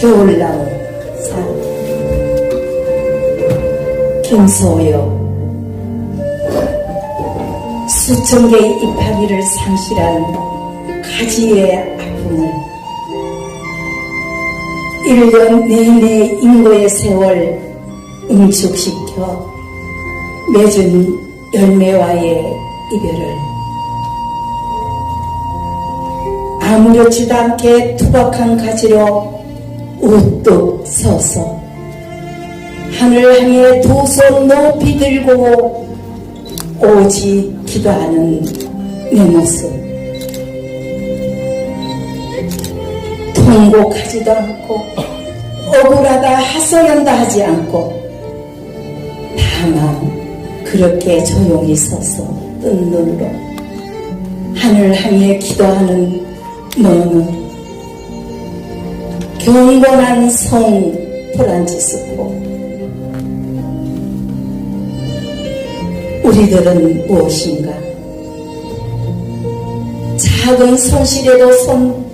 겨울나무 산 김소요 수천 개의 이파리를 상실한 가지의 아픔을 1년 내내 인고의 세월 응축시켜 맺은 열매와의 이별을 아무렇지도 않게 투박한 가지로 우뚝 서서 하늘 향해 두 손 높이 들고 오직 기도하는 내 모습. 통곡하지도 않고 억울하다 하소연다 하지 않고 다만 그렇게 조용히 서서 뜬 눈으로 하늘 향해 기도하는 너는 경건한 성 프란치스코 우리들은 무엇인가? 작은 손실에도 손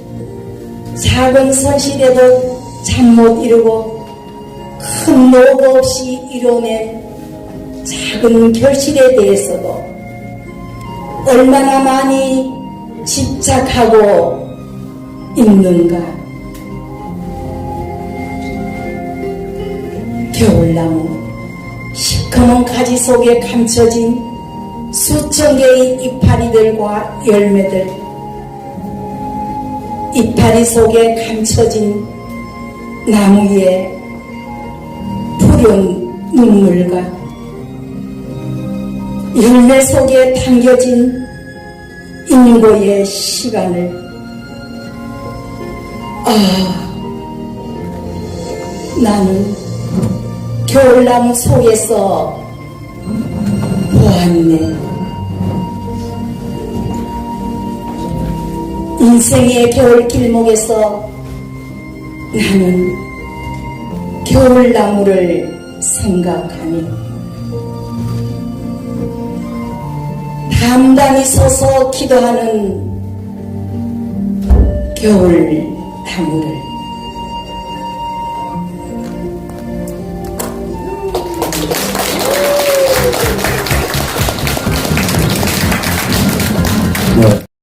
작은 손실에도 잠 못 이루고 큰 노고 없이 이뤄낸 작은 결실에 대해서도 얼마나 많이 집착하고 있는가 겨울나무. 시커먼 가지 속에 감춰진 수천 개의 이파리들과 열매들. 이파리 속에 감춰진 나무의 푸른 눈물과 열매 속에 담겨진 인고의 시간을. 아 나는 겨울나무 속에서 보았네. 인생의 겨울 길목에서 나는 겨울나무를 생각하니 담담히 서서 기도하는 겨울나무를 네.